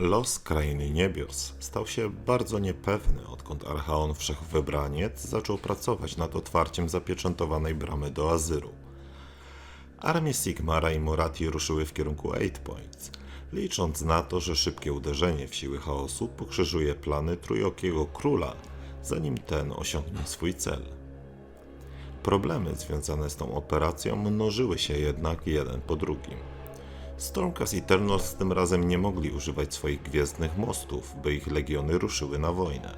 Los Krainy Niebios stał się bardzo niepewny, odkąd Archaon Wszechwybraniec zaczął pracować nad otwarciem zapieczętowanej bramy do Azyru. Armie Sigmara i Morati ruszyły w kierunku Eight Points, licząc na to, że szybkie uderzenie w siły chaosu pokrzyżuje plany Trójokiego Króla, zanim ten osiągnie swój cel. Problemy związane z tą operacją mnożyły się jednak jeden po drugim. Stormcast i Eternals tym razem nie mogli używać swoich gwiezdnych mostów, by ich legiony ruszyły na wojnę.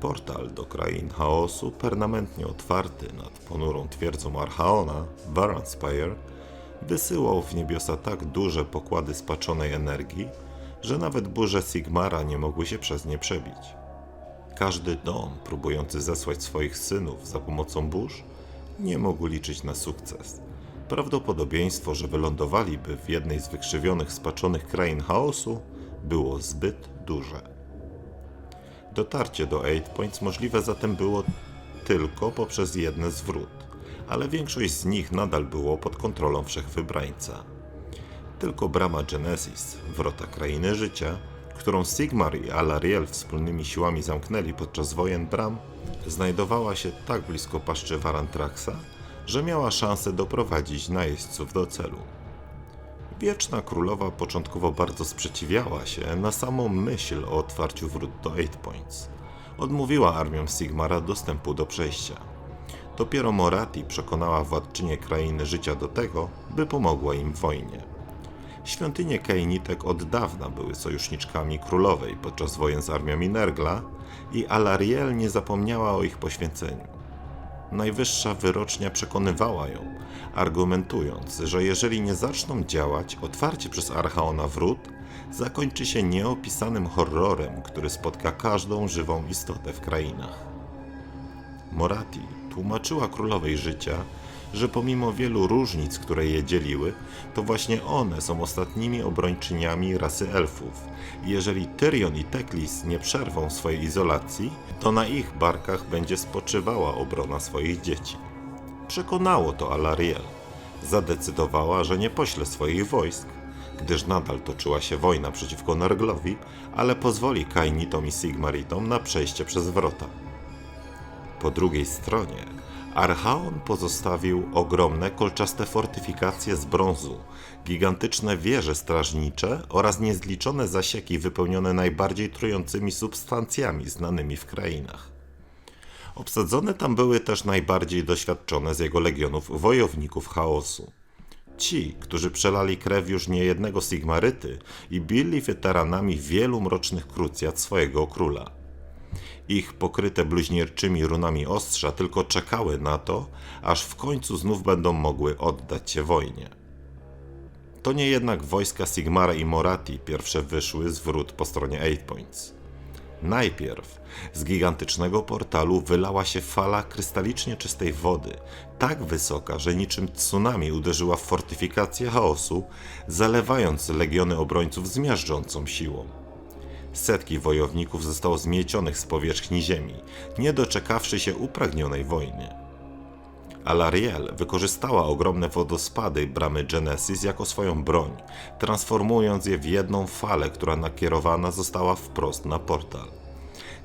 Portal do krain chaosu, permanentnie otwarty nad ponurą twierdzą Archaona, Varanspire, wysyłał w niebiosa tak duże pokłady spaczonej energii, że nawet burze Sigmara nie mogły się przez nie przebić. Każdy dom próbujący zesłać swoich synów za pomocą burz nie mógł liczyć na sukces. Prawdopodobieństwo, że wylądowaliby w jednej z wykrzywionych, spaczonych krain chaosu było zbyt duże. Dotarcie do Eight Points możliwe zatem było tylko poprzez jedne z wrót, ale większość z nich nadal było pod kontrolą Wszechwybrańca. Tylko brama Genesis, wrota krainy życia, którą Sigmar i Alariel wspólnymi siłami zamknęli podczas wojen bram, znajdowała się tak blisko paszczy Varantraxa, że miała szansę doprowadzić najeźdźców do celu. Wieczna królowa początkowo bardzo sprzeciwiała się na samą myśl o otwarciu wrót do Eight Points. Odmówiła armiom Sigmara dostępu do przejścia. Dopiero Morati przekonała władczynię krainy życia do tego, by pomogła im w wojnie. Świątynie Keinitek od dawna były sojuszniczkami królowej podczas wojen z armią Nergla i Alariel nie zapomniała o ich poświęceniu. Najwyższa wyrocznia przekonywała ją, argumentując, że jeżeli nie zaczną działać, otwarcie przez Archaona wrót zakończy się nieopisanym horrorem, który spotka każdą żywą istotę w krainach. Morati tłumaczyła królowej życia, że pomimo wielu różnic, które je dzieliły, to właśnie one są ostatnimi obrończyniami rasy elfów. I jeżeli Tyrion i Teklis nie przerwą swojej izolacji, to na ich barkach będzie spoczywała obrona swoich dzieci. Przekonało to Alariel. Zadecydowała, że nie pośle swoich wojsk, gdyż nadal toczyła się wojna przeciwko Nerglowi, ale pozwoli Kainitom i Sigmaritom na przejście przez wrota. Po drugiej stronie Archaon pozostawił ogromne kolczaste fortyfikacje z brązu, gigantyczne wieże strażnicze oraz niezliczone zasieki wypełnione najbardziej trującymi substancjami znanymi w krainach. Obsadzone tam były też najbardziej doświadczone z jego legionów wojowników chaosu. Ci, którzy przelali krew już niejednego Sigmaryty i byli weteranami wielu mrocznych krucjat swojego króla. Ich pokryte bluźnierczymi runami ostrza tylko czekały na to, aż w końcu znów będą mogły oddać się wojnie. To nie jednak wojska Sigmara i Morati pierwsze wyszły z wrót po stronie Eight Points. Najpierw z gigantycznego portalu wylała się fala krystalicznie czystej wody, tak wysoka, że niczym tsunami uderzyła w fortyfikację chaosu, zalewając legiony obrońców zmiażdżącą siłą. Setki wojowników zostało zmiecionych z powierzchni ziemi, nie doczekawszy się upragnionej wojny. Alariel wykorzystała ogromne wodospady bramy Genesis jako swoją broń, transformując je w jedną falę, która nakierowana została wprost na portal.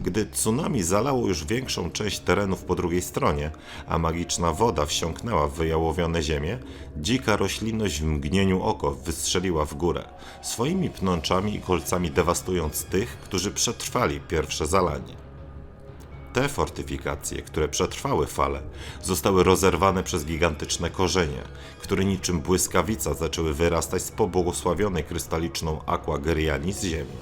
Gdy tsunami zalało już większą część terenów po drugiej stronie, a magiczna woda wsiąknęła w wyjałowione ziemię, dzika roślinność w mgnieniu oko wystrzeliła w górę, swoimi pnączami i kolcami dewastując tych, którzy przetrwali pierwsze zalanie. Te fortyfikacje, które przetrwały falę, zostały rozerwane przez gigantyczne korzenie, które niczym błyskawica zaczęły wyrastać z pobłogosławionej krystaliczną Aqua z ziemi.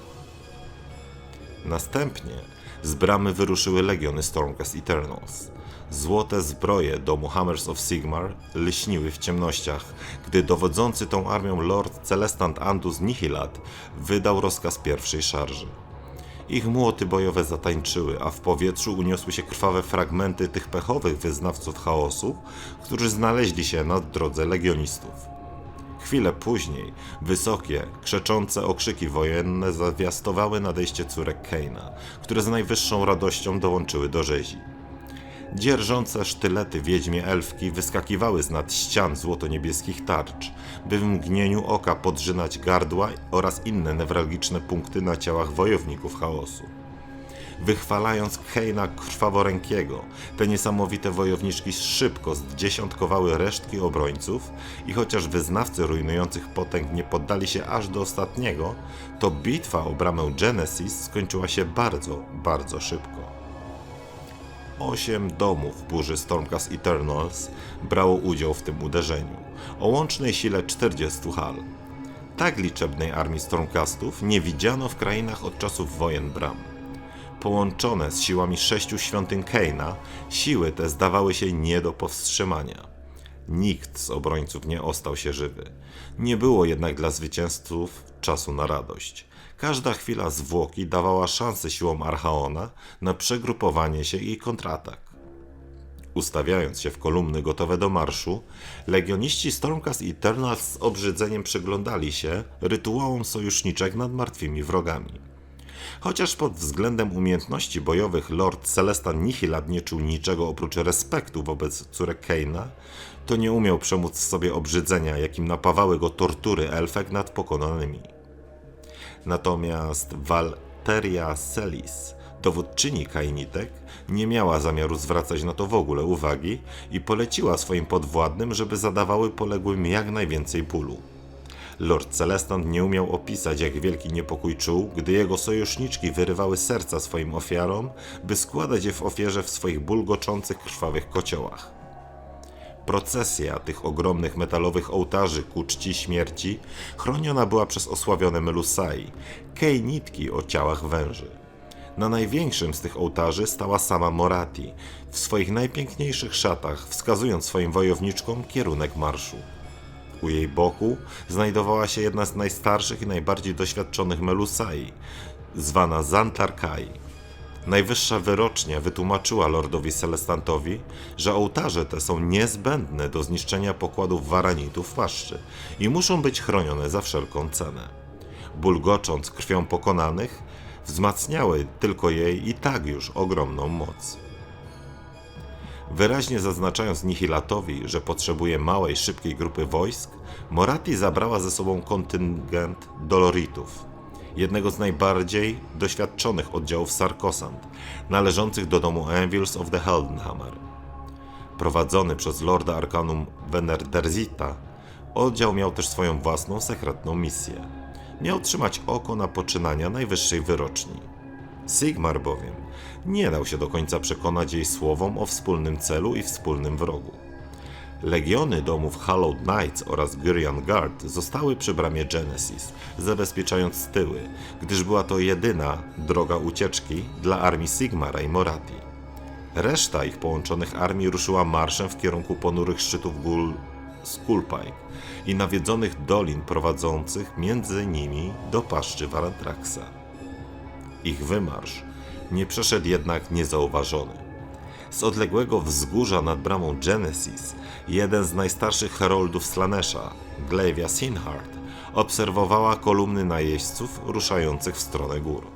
Następnie z bramy wyruszyły legiony Stormcast Eternals. Złote zbroje domu Hammers of Sigmar lśniły w ciemnościach, gdy dowodzący tą armią Lord Celestant Andus Nihilat wydał rozkaz pierwszej szarży. Ich młoty bojowe zatańczyły, a w powietrzu uniosły się krwawe fragmenty tych pechowych wyznawców chaosu, którzy znaleźli się na drodze legionistów. Chwilę później wysokie, krzeczące okrzyki wojenne zawiastowały nadejście córek Keina, które z najwyższą radością dołączyły do rzezi. Dzierżące sztylety wiedźmie elfki wyskakiwały z nad ścian złoto-niebieskich tarcz, by w mgnieniu oka podrzynać gardła oraz inne newralgiczne punkty na ciałach wojowników chaosu wychwalając Keina krwaworękiego. Te niesamowite wojowniczki szybko zdziesiątkowały resztki obrońców i chociaż wyznawcy rujnujących potęg nie poddali się aż do ostatniego, to bitwa o bramę Genesis skończyła się bardzo, bardzo szybko. Osiem domów burzy Stormcast Eternals brało udział w tym uderzeniu, o łącznej sile 40 hal. Tak liczebnej armii Stormcastów nie widziano w krainach od czasów wojen bram. Połączone z siłami sześciu świątyń Keina, siły te zdawały się nie do powstrzymania. Nikt z obrońców nie ostał się żywy. Nie było jednak dla zwycięzców czasu na radość. Każda chwila zwłoki dawała szansę siłom Archaona na przegrupowanie się i kontratak. Ustawiając się w kolumny gotowe do marszu, legioniści Stormcast i Eternals z obrzydzeniem przyglądali się rytuałom sojuszniczek nad martwymi wrogami. Chociaż pod względem umiejętności bojowych Lord Celestan Nihilad nie czuł niczego oprócz respektu wobec córek Keina, to nie umiał przemóc sobie obrzydzenia, jakim napawały go tortury elfek nad pokonanymi. Natomiast Walteria Selis, dowódczyni Kainitek, nie miała zamiaru zwracać na to w ogóle uwagi i poleciła swoim podwładnym, żeby zadawały poległym jak najwięcej bólu. Lord Celestan nie umiał opisać, jak wielki niepokój czuł, gdy jego sojuszniczki wyrywały serca swoim ofiarom, by składać je w ofierze w swoich bulgoczących, krwawych kociołach. Procesja tych ogromnych metalowych ołtarzy ku czci śmierci chroniona była przez osławione Melusai, kej nitki o ciałach węży. Na największym z tych ołtarzy stała sama Morati, w swoich najpiękniejszych szatach, wskazując swoim wojowniczkom kierunek marszu. U jej boku znajdowała się jedna z najstarszych i najbardziej doświadczonych Melusai, zwana Zantarkai. Najwyższa wyrocznia wytłumaczyła lordowi Celestantowi, że ołtarze te są niezbędne do zniszczenia pokładów waranitów w paszczy i muszą być chronione za wszelką cenę. Bulgocząc krwią pokonanych, wzmacniały tylko jej i tak już ogromną moc. Wyraźnie zaznaczając Nihilatowi, że potrzebuje małej, szybkiej grupy wojsk, Morati zabrała ze sobą kontyngent Doloritów, jednego z najbardziej doświadczonych oddziałów Sarkosant, należących do domu Anvils of the Heldenhammer. Prowadzony przez Lorda Arcanum Vener Derzita, oddział miał też swoją własną sekretną misję. Miał trzymać oko na poczynania najwyższej wyroczni. Sigmar bowiem nie dał się do końca przekonać jej słowom o wspólnym celu i wspólnym wrogu. Legiony domów Hallowed Knights oraz Gyrian Guard zostały przy bramie Genesis, zabezpieczając tyły, gdyż była to jedyna droga ucieczki dla armii Sigmara i Morati. Reszta ich połączonych armii ruszyła marszem w kierunku ponurych szczytów gór Skullpike i nawiedzonych dolin prowadzących między nimi do paszczy Varantraxa. Ich wymarsz nie przeszedł jednak niezauważony. Z odległego wzgórza nad bramą Genesis, jeden z najstarszych heroldów Slanesha, Glevia Sinhart, obserwowała kolumny najeźdźców ruszających w stronę gór.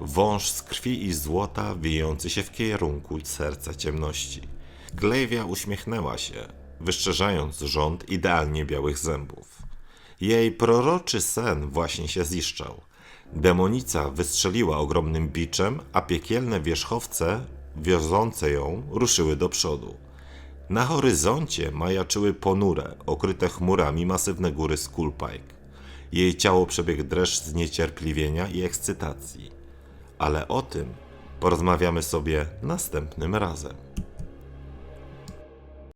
Wąż z krwi i złota wijący się w kierunku serca ciemności. Glevia uśmiechnęła się, wyszczerzając rząd idealnie białych zębów. Jej proroczy sen właśnie się ziszczał – Demonica wystrzeliła ogromnym biczem, a piekielne wierzchowce wiozące ją ruszyły do przodu. Na horyzoncie majaczyły ponure, okryte chmurami masywne góry Skullpike. Jej ciało przebiegł dreszcz zniecierpliwienia i ekscytacji. Ale o tym porozmawiamy sobie następnym razem.